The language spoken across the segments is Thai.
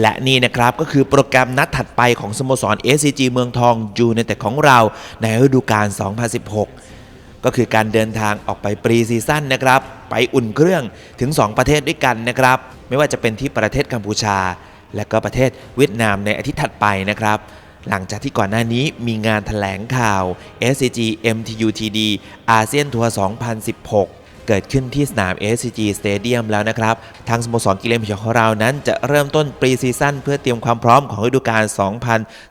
และนี่นะครับก็คือโปรแกรมนัดถัดไปของสโมสร SCG เมืองทองยูในแต่ของเราในฤดูกาล 2016 ก็คือการเดินทางออกไปปรีซีซั่นนะครับ ไปอุ่นเครื่องถึง 2 ประเทศด้วยกันนะครับ ไม่ว่าจะเป็นที่ประเทศกัมพูชา และก็ประเทศเวียดนามในอาทิตย์ถัดไปนะครับหลังจากที่ก่อนหน้านี้มีงานถแถลงข่าว SCG MTUTD อาเซียนทัวร์ 2016 เกิดขึ้นที่สนาม SCG Stadium แล้วนะครับ ทางสโมสรกิเลนพยองของเรานั้นจะเริ่มต้นปรีซีซั่นเพื่อเตรียมความพร้อมของฤดูกาล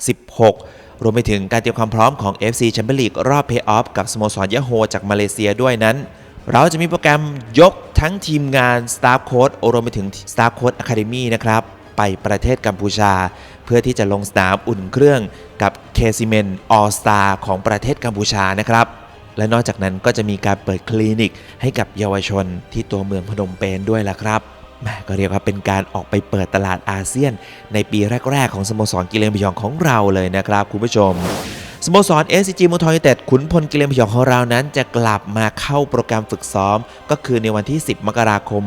2016 รวมไปถึงการเตรียมความพร้อมของ FC Champions League รอบเพย์ออฟกับสโมสรยะโฮจากมาเลเซียด้วยนั้น เราจะมีโปรแกรมยกทั้งทีมงาน Staff Coach รวมไปถึง Staff Coach Academy นะครับไปประเทศกัมพูชา เพื่อที่จะลงสนามอุ่นเครื่องกับเคซิเมนออสตาของประเทศกัมพูชานะครับ และนอกจากนั้นก็จะมีการเปิดคลินิกให้กับเยาวชนที่ตัวเมืองพนมเปญด้วยล่ะครับแม่ก็เรียกว่าเป็นการออกไปเปิดตลาดอาเซียน ในปีแรก ๆ ของสโมสรกิเลนพยองของเราเลยนะครับคุณผู้ชม สโมสร SCG มูทอยเต็ดขุนพลกิเลนพยองของเรานั้นจะกลับมาเข้าโปรแกรมฝึกซ้อม ก็คือในวันที่ 10 มกราคม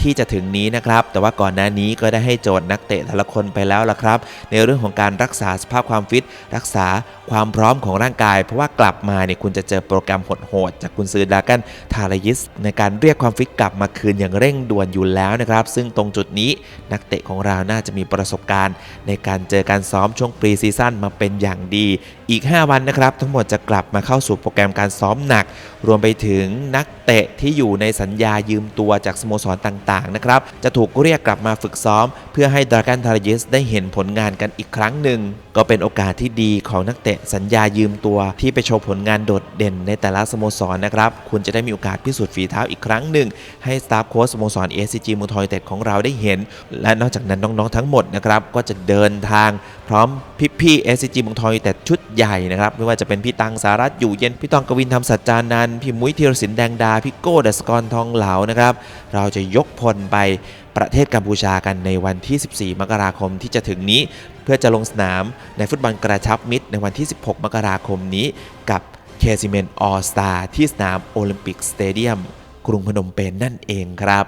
ที่จะถึงนี้นะครับ แต่ว่าก่อนหน้านี้ก็ได้ให้โจทย์นักเตะแต่ละคนไปแล้วล่ะครับ ในเรื่องของการรักษาสภาพความฟิต รักษาความพร้อมของร่างกาย เพราะว่ากลับมาเนี่ยคุณจะเจอโปรแกรมโหดๆจากคุณซือดากันทารายิส ในการเรียกความฟิตกลับมาคืนอย่างเร่งด่วนอยู่แล้วนะครับ ซึ่งตรงจุดนี้นักเตะของเราน่าจะมีประสบการณ์ ในการเจอการซ้อมช่วงปรีซีซั่นมาเป็นอย่างดีอีก5 5 วันนะครับ ทั้งหมดจะกลับมาเข้าสู่โปรแกรมการซ้อมหนัก รวมไปถึงนักเตะที่อยู่ในสัญญายืมตัวจากสโมสรต่างๆนะครับ จะถูกเรียกกลับมาฝึกซ้อม เพื่อให้ดรากันทารยิสได้เห็นผลงานกันอีกครั้งหนึ่ง ก็เป็นโอกาสที่ดีของนักเตะสัญญายืมตัวที่ไปโชว์ผลงานโดดเด่นในแต่ละสโมสรนะครับ คุณจะได้มีโอกาสพิสูจน์ฝีเท้าอีกครั้งหนึ่ง ให้สตาฟโค้ชสโมสร SCG มูทอยเต็ดของเราได้เห็น และนอกจากนั้นน้องๆทั้งหมดนะครับก็จะเดินทางพร้อมพี่ๆ SCG เมืองทองยูไนเต็ดชุดใหญ่นะครับ ไม่ว่าจะเป็นพี่ตังสารัตน์อยู่เย็น พี่ตองกวินทำสัจจานันพี่มุ้ยธีรศิลป์แดงดา พี่โก้ดอะสกรทองเหลานะครับ เราจะยกพลไปประเทศกัมพูชากันในวันที่ 14 มกราคมที่จะถึงนี้ เพื่อจะลงสนามในฟุตบอลกระชับมิตรในวันที่ 16 มกราคมนี้กับเคซิเมนออสตาที่สนามโอลิมปิกสเตเดียมกรุงพนมเปญนนั่นเองครับ